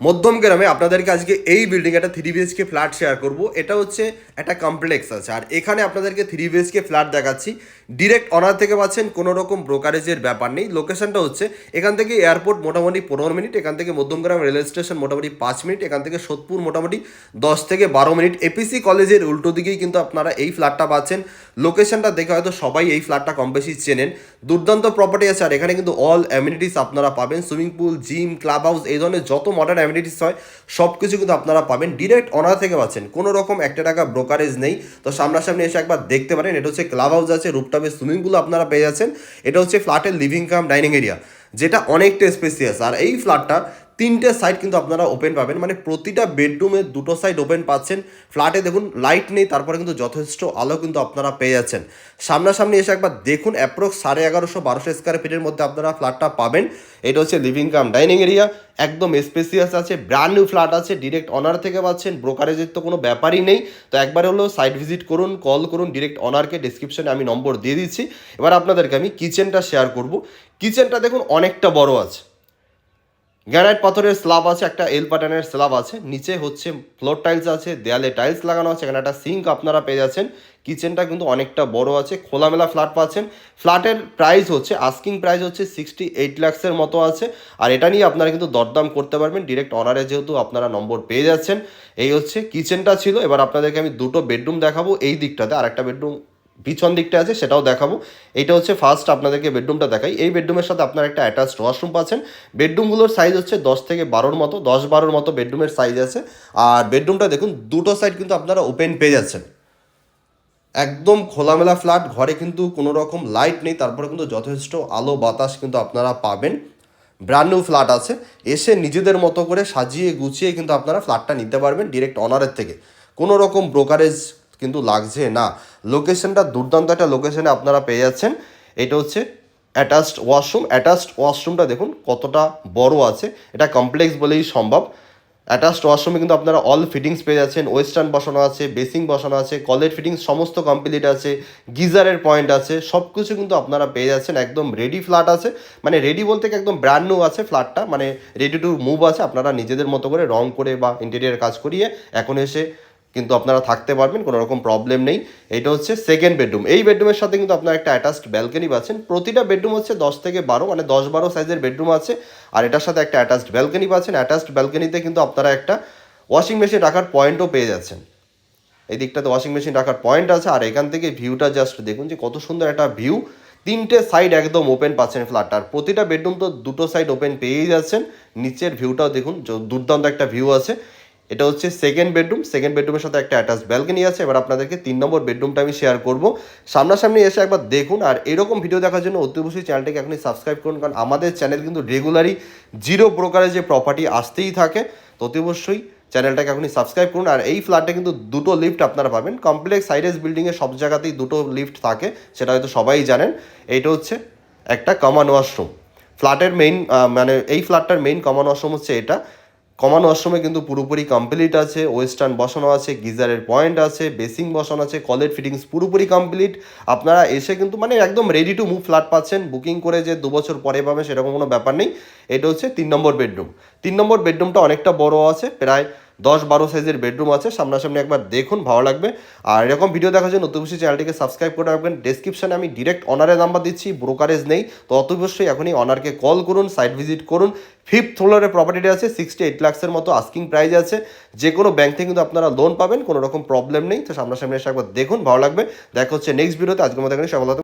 মধ্যম গ্রামে আপনাদেরকে আজকে এই বিল্ডিং একটা থ্রি বিএচকে ফ্ল্যাট শেয়ার করব। এটা হচ্ছে একটা কমপ্লেক্স আছে। আর এখানে আপনাদেরকে থ্রি বিএচকে ফ্ল্যাট দেখাচ্ছি। ডিরেক্ট অনার থেকে পাচ্ছেন, কোনো রকম ব্রোকারেজের ব্যাপার নেই। লোকেশনটা হচ্ছে, এখান থেকে এয়ারপোর্ট মোটামুটি পনেরো মিনিট, এখান থেকে মধ্যমগ্রাম রেলওয়ে স্টেশন মোটামুটি পাঁচ মিনিট, এখান থেকে সোদপুর মোটামুটি দশ থেকে বারো মিনিট। এপিসি কলেজের উল্টো দিকেই কিন্তু আপনারা এই ফ্ল্যাটটা পাচ্ছেন। লোকেশনটা দেখে হয়তো সবাই এই ফ্ল্যাটটা কম বেশি চেনেন। দুর্দান্ত প্রপার্টি আছে। আর এখানে কিন্তু অল অ্যামিনিটিস আপনারা পাবেন। Swimming pool gym club house এই ধরনের যত মডার্ন অ্যামিনিটিস হয় সব কিছু কিন্তু আপনারা পাবেন ডিরেক্ট অনার থেকে পাচ্ছেন। কোনো রকম একটা টাকা ব্রোকারেজ নেই। তো সামনাসামনি এসে একবার দেখতে পারেন, এটা হচ্ছে ক্লাব হাউস আছে রুপটপে সুইমিং পুল আপনারা পেয়ে যাচ্ছেন। এটা হচ্ছে ফ্ল্যাটের লিভিং কাম ডাইনিং এরিয়া যেটা অনেকটা স্পেসিয়াস আর এই ফ্ল্যাটটা তিনটে সাইড কিন্তু আপনারা ওপেন পাবেন। মানে প্রতিটা বেডরুমে দুটো সাইড ওপেন পাচ্ছেন। ফ্ল্যাটে দেখুন লাইট নেই, তারপরে কিন্তু যথেষ্ট আলো কিন্তু আপনারা পেয়ে যাচ্ছেন। সামনাসামনি এসে একবার দেখুন অ্যাপ্রক্স সাড়ে এগারোশো বারোশো স্কোয়ার ফিটের মধ্যে আপনারা ফ্ল্যাটটা পাবেন। এটা হচ্ছে লিভিং কাম ডাইনিং এরিয়া একদম স্পেসিয়াস আছে ব্র্যান্ড নিউ ফ্ল্যাট আছে ডিরেক্ট অনার থেকে পাচ্ছেন ব্রোকারেজের তো কোনো ব্যাপারই নেই। তো একবার হলো সাইট ভিজিট করুন কল করুন ডিরেক্ট অনারকে ডিসক্রিপশনে আমি নম্বর দিয়ে দিচ্ছি। এবার আপনাদেরকে আমি কিচেনটা শেয়ার করব। কিচেনটা দেখুন, অনেকটা বড় আছে। গ্যানাইট পাথরের স্ল্যাব আছে, একটা এল প্যাটার্নের স্ল্যাব আছে, নিচে হচ্ছে ফ্লোর টাইলস আছে, দেয়ালে টাইলস লাগানো আছে, এখানে একটা সিঙ্ক আপনারা পেয়ে যাচ্ছেন। কিচেনটা কিন্তু অনেকটা বড় আছে, খোলামেলা ফ্ল্যাট পাচ্ছেন। ফ্ল্যাটের প্রাইস হচ্ছে আস্কিং প্রাইস হচ্ছে সিক্সটি এইট ল্যাক্সের মতো আছে। আর এটা নিয়ে আপনারা কিন্তু দরদাম করতে পারবেন ডিরেক্ট অনারে যেহেতু আপনারা নম্বর পেয়ে যাচ্ছেন। এই হচ্ছে কিচেনটা ছিল, এবার আপনাদেরকে আমি দুটো বেডরুম দেখাবো, এই দিকটাতে আর একটা বেডরুম পিছন দিকটা আছে, সেটাও দেখাবো। এটা হচ্ছে ফার্স্ট আপনাদেরকে বেডরুমটা দেখাই। এই বেডরুমের সাথে আপনারা একটা অ্যাটাচড ওয়াশরুম পাচ্ছেন। বেডরুমগুলোর সাইজ হচ্ছে দশ থেকে বারোর মতো, দশ বারোর মতো বেডরুমের সাইজ আছে। আর বেডরুমটা দেখুন, দুটো সাইড কিন্তু আপনারা ওপেন পেয়ে যাচ্ছেন। একদম খোলামেলা ফ্ল্যাট ঘরে কিন্তু কোনো রকম লাইট নেই, তারপরে কিন্তু যথেষ্ট আলো, বাতাস কিন্তু আপনারা পাবেন। ব্র্যান্ড নিউ ফ্ল্যাট আছে। এসে নিজেদের মতো করে সাজিয়ে গুছিয়ে কিন্তু আপনারা ফ্ল্যাটটা নিতে পারবেন ডিরেক্ট অনারের থেকে। কোনো রকম ব্রোকারেজ কিন্তু লাগছে না। লোকেশনটা দুর্দান্ত একটা লোকেশনে আপনারা পেয়ে যাচ্ছেন। এটা হচ্ছে অ্যাটাচড ওয়াশরুম অ্যাটাচড ওয়াশরুমটা দেখুন কতটা বড় আছে। এটা কমপ্লেক্স বলেই সম্ভব। অ্যাটাচড ওয়াশরুমে কিন্তু আপনারা অল ফিটিংস পেয়ে যাচ্ছেন। ওয়েস্টার্ন বসানো আছে বেসিং বসানো আছে কলের ফিটিংস সমস্ত কমপ্লিট আছে, গিজারের পয়েন্ট আছে সব কিছু কিন্তু আপনারা পেয়ে যাচ্ছেন। একদম রেডি ফ্ল্যাট আছে। মানে রেডি বলতে একদম ব্র্যান্ড নিউ আছে ফ্ল্যাটটা মানে রেডি টু মুভ আছে। আপনারা নিজেদের মতো করে রং করে বা ইন্টেরিয়ার কাজ করিয়ে এখন এসে কিন্তু আপনারা থাকতে পারবেন, কোনো রকম প্রবলেম নেই। এটা হচ্ছে সেকেন্ড বেডরুম এই বেডরুমের সাথে কিন্তু আপনারা একটা অ্যাটাচড ব্যালকনি পাচ্ছেন। প্রতিটা বেডরুম হচ্ছে দশ থেকে বারো মানে দশ বারো সাইজের বেডরুম আছে। আর এটার সাথে একটা অ্যাটাচড ব্যালকনি পাচ্ছেন। অ্যাটাচড ব্যালকনিতে কিন্তু আপনারা একটা ওয়াশিং মেশিন রাখার পয়েন্টও পেয়ে যাচ্ছেন। এই দিকটাতে ওয়াশিং মেশিন রাখার পয়েন্ট আছে। আর এখান থেকে ভিউটা জাস্ট দেখুন যে কত সুন্দর একটা ভিউ তিনটে সাইড একদম ওপেন পাচ্ছেন ফ্ল্যাটটার প্রতিটা বেডরুম তো দুটো সাইড ওপেন পেয়েই যাচ্ছেন। নিচের ভিউটাও দেখুন দুর্দান্ত একটা ভিউ আছে। এটা হচ্ছে সেকেন্ড বেডরুম সেকেন্ড বেডরুমের সাথে একটা অ্যাটাচ ব্যালকনি আছে। এবার আপনাদেরকে তিন নম্বর বেডরুমটা আমি শেয়ার করব। সামনাসামনি এসে একবার দেখুন, আর এরকম ভিডিও দেখার জন্য অতি অবশ্যই চ্যানেলটাকে এখনই সাবস্ক্রাইব করুন, কারণ আমাদের চ্যানেল কিন্তু রেগুলারই জিরো ব্রোকারে যে প্রপার্টি আসতেই থাকে। তো অতি অবশ্যই চ্যানেলটাকে এখনই সাবস্ক্রাইব করুন, আর এই ফ্ল্যাটে কিন্তু দুটো লিফট আপনারা পাবেন। কমপ্লেক্স হাইরেস বিল্ডিংয়ে সব জায়গাতেই দুটো লিফট থাকে, সেটা হয়তো সবাই জানেন। এইটা হচ্ছে একটা কমন ওয়াশরুম ফ্ল্যাটের মেইন মানে এই ফ্ল্যাটটার মেইন কমন ওয়াশরুম হচ্ছে এটা। কমন ওয়াশরুমে কিন্তু পুরোপুরি কমপ্লিট আছে ওয়েস্টার্ন বসানো আছে, গিজারের পয়েন্ট আছে বেসিং বসানো আছে কলের ফিটিংস পুরোপুরি কমপ্লিট আপনারা এসে কিন্তু মানে একদম রেডি টু মুভ ফ্ল্যাট পাচ্ছেন। বুকিং করে যে দু বছর পরে পাবে সেরকম কোনো ব্যাপার নেই। এটা হচ্ছে তিন নম্বর বেডরুম তিন নম্বর বেডরুমটা অনেকটা বড় আছে, প্রায় দশ বারো সাইজের বেডরুম আছে, সামনাসামনি একবার দেখুন, ভালো লাগবে। আর এরকম ভিডিও দেখার জন্য অতি চ্যানেলটিকে সাবস্ক্রাইব করে রাখবেন। ডেসক্রিপশনে আমি ডিরেক্ট অনারের নাম্বার দিচ্ছি ব্রোকারেজ নেই। তো অতি অবশ্যই এখনই অনারকে কল করুন সাইট ভিজিট করুন। ফিফথ ফ্লোরের প্রপার্টিটা আছে সিক্সটি এইট লাক্সের মতো আস্কিং প্রাইস আছে। যে কোনো ব্যাংক থেকে কিন্তু আপনারা লোন পাবেন, কোনো রকম প্রবলেম নেই। তো সামনাসামনি এসে একবার দেখুন, ভালো লাগবে। দেখা হচ্ছে নেক্সট ভিডিওতে আজকের মতো এখানে সফলতা